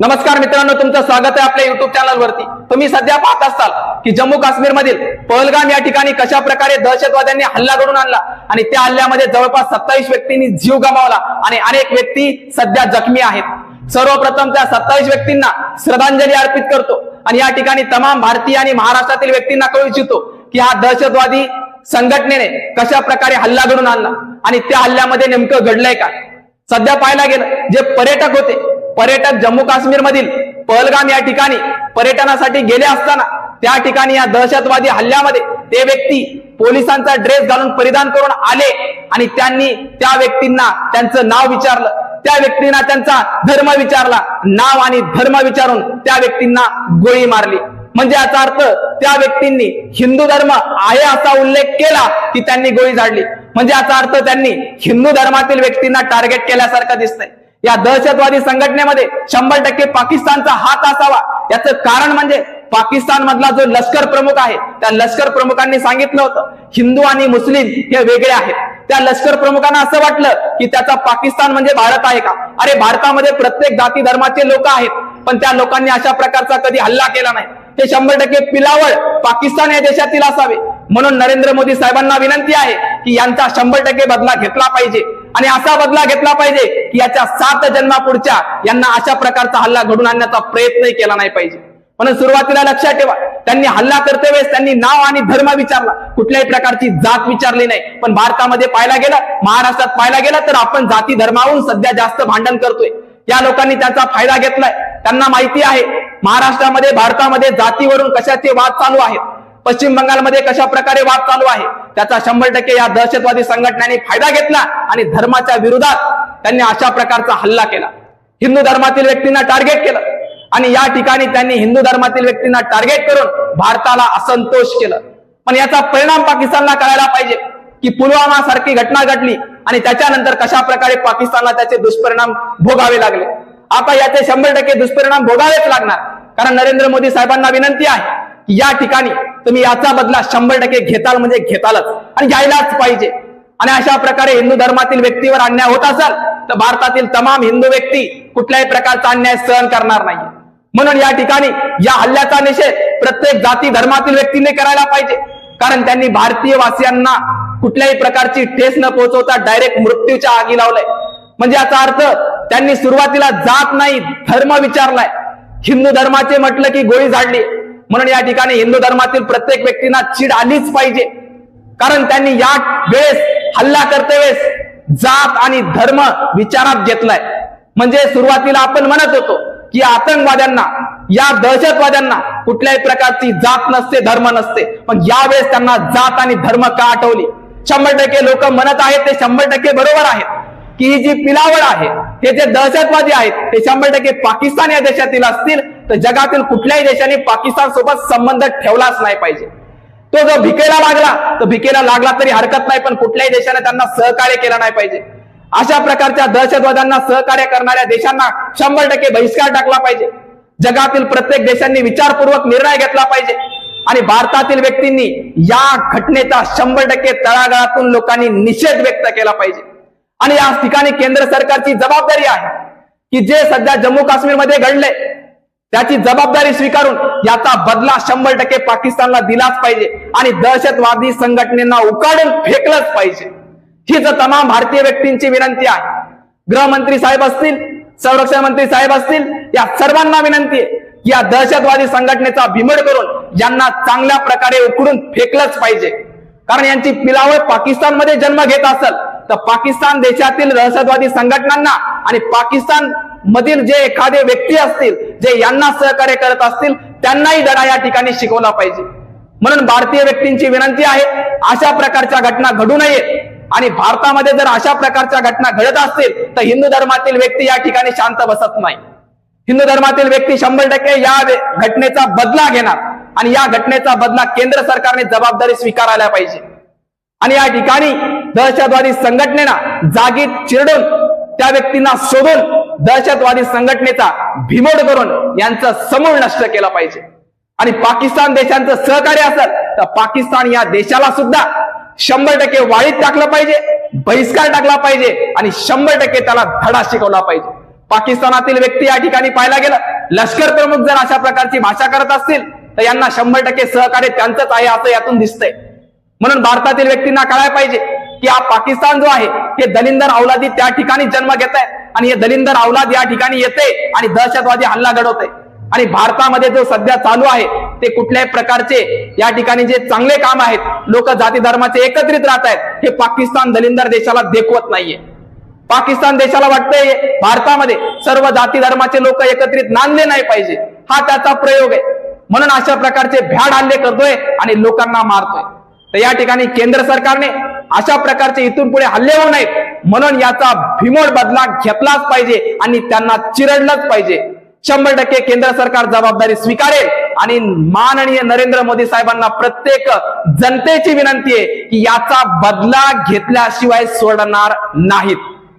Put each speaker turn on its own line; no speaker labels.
नमस्कार मित्रांनो तुमचं स्वागत आहे आपल्या युट्यूब चॅनल वरती. तुम्ही सध्या पाहत असाल की जम्मू काश्मीर मधील पहलगाम या ठिकाणी कशा प्रकारे दहशतवाद्यांनी हल्ला घडून आणला आणि त्या हल्ल्यामध्ये जवळपास सत्तावीस व्यक्तींनी जीव गमावला आणि अनेक व्यक्ती सध्या जखमी आहेत. सर्वप्रथम त्या सत्तावीस व्यक्तींना श्रद्धांजली अर्पित करतो आणि या ठिकाणी तमाम भारतीय आणि महाराष्ट्रातील व्यक्तींना कळू इच्छितो की हा दहशतवादी संघटनेने कशा प्रकारे हल्ला घडून आणला आणि त्या हल्ल्यामध्ये नेमकं घडलंय का सध्या पाहायला गेलं जे पर्यटक होते पर्यटक जम्मू काश्मीर मधील पहलगाम या ठिकाणी पर्यटनासाठी गेले असताना त्या ठिकाणी या दहशतवादी हल्ल्यामध्ये ते व्यक्ती पोलिसांचा ड्रेस घालून परिधान करून आले आणि त्यांनी त्या व्यक्तींना त्यांचं नाव विचारलं. त्या व्यक्तींना त्यांचा धर्म विचारला. नाव आणि धर्म विचारून त्या व्यक्तींना गोळी मारली. म्हणजे याचा अर्थ त्या व्यक्तींनी हिंदू धर्म आहे असा उल्लेख केला की त्यांनी गोळी झाडली. म्हणजे याचा अर्थ त्यांनी हिंदू धर्मातील व्यक्तींना टार्गेट केल्यासारखं दिसतंय. या दहशतवादी संघटनेमध्ये शंभर टक्के पाकिस्तानचा हात असावा. याचं कारण म्हणजे पाकिस्तान मधला जो लष्कर प्रमुख आहे त्या लष्कर प्रमुखांनी सांगितलं होतं हिंदू आणि मुस्लिम हे वेगळे आहेत. त्या लष्कर प्रमुखांना असं वाटलं की त्याचा पाकिस्तान म्हणजे भारत आहे का? अरे भारतामध्ये प्रत्येक जाती धर्माचे लोक आहेत पण त्या लोकांनी अशा प्रकारचा कधी हल्ला केला नाही. ते शंभर टक्के पिलावळ पाकिस्तान या देशातील असावे. म्हणून नरेंद्र मोदी साहेबांना विनंती आहे की यांचा शंभर टक्के बदला घेतला पाहिजे. आणि असा बदला घेतला पाहिजे की याच्या सात जन्मापुढच्या यांना अशा प्रकारचा हल्ला घडून आणण्याचा प्रयत्नही केला नाही पाहिजे. म्हणून सुरुवातीला लक्षात ठेवा त्यांनी हल्ला करते वेळेस त्यांनी नाव आणि धर्म विचारला. कुठल्याही प्रकारची जात विचारली नाही. पण भारतामध्ये पाहायला गेलं महाराष्ट्रात पाहायला गेलं तर आपण जाती धर्मावरून सध्या जास्त भांडण करतोय. या लोकांनी त्याचा फायदा घेतलाय. त्यांना माहिती आहे महाराष्ट्रामध्ये भारतामध्ये जातीवरून कशाचे वाद चालू आहेत? पश्चिम बंगालमध्ये कशा प्रकारे वाद चालू आहे? त्याचा शंभर टक्के या दहशतवादी संघटनेने फायदा घेतला आणि धर्माच्या विरोधात त्यांनी अशा प्रकारचा हल्ला केला. हिंदू धर्मातील व्यक्तींना टार्गेट केलं आणि या ठिकाणी त्यांनी हिंदू धर्मातील व्यक्तींना टार्गेट करून भारताला असंतोष केलं. पण याचा परिणाम पाकिस्तानला कळायला पाहिजे की पुलवामा सारखी घटना घडली आणि त्याच्यानंतर कशा प्रकारे पाकिस्तानला त्याचे दुष्परिणाम भोगावे लागले. आता याचे शंभर टक्के दुष्परिणाम भोगावेच लागणार. कारण नरेंद्र मोदी साहेबांना विनंती आहे की या ठिकाणी तुम्ही याचा बदला शंभर टक्के घेताल म्हणजे घेतालच. आणि घ्यायलाच पाहिजे. आणि अशा प्रकारे हिंदू धर्मातील व्यक्तीवर अन्याय होत असेल तर भारतातील तमाम हिंदू व्यक्ती कुठल्याही प्रकारचा अन्याय सहन करणार नाही म्हणून या ठिकाणी या हल्ल्याचा निषेध प्रत्येक जाती धर्मातील व्यक्तीने करायला पाहिजे. कारण त्यांनी भारतीय वासियांना कुठल्याही प्रकारची ठेस न पोहोचवता डायरेक्ट मृत्यूच्या आगी लावलंय. म्हणजे याचा अर्थ त्यांनी सुरुवातीला जात नाही धर्म विचारलाय. हिंदू धर्माचे म्हटलं की गोळी झाडली. म्हणून या ठिकाणी हिंदू धर्मातील प्रत्येक व्यक्तींना चीड आलीच पाहिजे. कारण त्यांनी या वेळेस हल्ला करते वेळेस जात आणि धर्म विचारात घेतलाय म्हणजे सुरुवातीला आपण म्हणत होतो की आतंकवाद्यांना या दहशतवाद्यांना कुठल्याही प्रकारची जात नसते धर्म नसते. पण यावेळेस त्यांना जात आणि धर्म का आठवली? शंभर टक्के लोक म्हणत आहेत ते शंभर टक्के बरोबर आहेत. की ही जी पिलावळ आहे हे जे दहशतवादी आहेत ते शंभर टक्के पाकिस्तान या देशातील असतील तर जगातील कुठल्याही देशाने पाकिस्तान सोबत संबंध ठेवलाच नाही पाहिजे. तो जो भिकेला लागला तो भिकेला लागला तरी हरकत नाही पण कुठल्याही देशाने त्यांना सहकार्य केलं नाही पाहिजे. अशा प्रकारच्या दहशतवाद्यांना सहकार्य करणाऱ्या देशांना शंभर टक्के बहिष्कार टाकला पाहिजे. जगातील प्रत्येक देशांनी विचारपूर्वक निर्णय घेतला पाहिजे. आणि भारतातील व्यक्तींनी या घटनेचा शंभर टक्के तळागाळातून लोकांनी निषेध व्यक्त केला पाहिजे. आणि या ठिकाणी केंद्र सरकारची जबाबदारी आहे की जे सध्या जम्मू काश्मीरमध्ये घडले त्याची जबाबदारी स्वीकारून याचा बदला शंभर टक्के पाकिस्तानला दिलाच पाहिजे आणि दहशतवादी संघटनेना उकाडून फेकलंच पाहिजे. हीच तमाम भारतीय व्यक्तींची विनंती आहे गृहमंत्री साहेब असतील संरक्षण मंत्री साहेब असतील या सर्वांना विनंती आहे की या दहशतवादी संघटनेचा भीमड करून यांना चांगल्या प्रकारे उकडून फेकलंच पाहिजे. कारण यांची पिलावळ पाकिस्तानमध्ये जन्म घेत असेल तर पाकिस्तान देशातील दहशतवादी संघटनांना आणि पाकिस्तान मधील जे एखादे व्यक्ती असतील जे यांना सहकार्य करत असतील त्यांनाही धडा या ठिकाणी शिकवला पाहिजे. म्हणून भारतीय व्यक्तींची विनंती आहे अशा प्रकारच्या घटना घडू नयेत आणि भारतामध्ये जर अशा प्रकारच्या घटना घडत असतील तर हिंदू धर्मातील व्यक्ती या ठिकाणी शांत बसत नाही. हिंदू धर्मातील व्यक्ती शंभर टक्के या घटनेचा बदला घेणार. आणि या घटनेचा बदला केंद्र सरकारने जबाबदारी स्वीकारायला पाहिजे. आणि या ठिकाणी दहशतवादी संघटनेना जागीत चिरडून त्या व्यक्तींना शोधून दहशतवादी संघटनेचा भीमोड करून यांचं समूळ नष्ट केलं पाहिजे. आणि पाकिस्तान देशांचं सहकार्य असेल तर पाकिस्तान या देशाला सुद्धा शंभर टक्के वाळीत टाकलं पाहिजे बहिष्कार टाकला पाहिजे आणि शंभर टक्के त्याला धडा शिकवला पाहिजे. पाकिस्तानातील व्यक्ती या ठिकाणी पाहायला गेलं लष्कर प्रमुख जर अशा प्रकारची भाषा करत असतील तर यांना शंभर टक्के सहकार्य त्यांचंच आहे असं यातून दिसतंय. म्हणून भारतातील व्यक्तींना कळायला पाहिजे की हा पाकिस्तान जो आहे हे दलिंदर औलादी त्या ठिकाणी जन्म घेत आहे आणि हे दलिंदर अवलाद या ठिकाणी येते आणि दहशतवादी हल्ला घडवते. आणि भारतामध्ये जो सध्या चालू आहे ते कुठल्याही प्रकारचे या ठिकाणी जे चांगले काम आहेत लोक जाती धर्माचे एकत्रित राहत आहेत हे पाकिस्तान दलिंदर देशाला देखवत नाहीये. पाकिस्तान देशाला वाटतंय भारतामध्ये सर्व जाती धर्माचे लोक एकत्रित नांदले नाही पाहिजे. हा त्याचा प्रयोग आहे. म्हणून अशा प्रकारचे भ्याड हल्ले करतोय आणि लोकांना मारतोय. तर या ठिकाणी केंद्र सरकारने अशा प्रकारचे इथून पुढे हल्ले होऊ नयेत. म्हणून याचा भीमोड बदला घेतलाच पाहिजे आणि त्यांना चिरडलंच पाहिजे. शंभर टक्के केंद्र सरकार जबाबदारी स्वीकारेल आणि माननीय नरेंद्र मोदी साहेबांना प्रत्येक जनतेची विनंती आहे की याचा बदला घेतल्याशिवाय सोडणार नाहीत.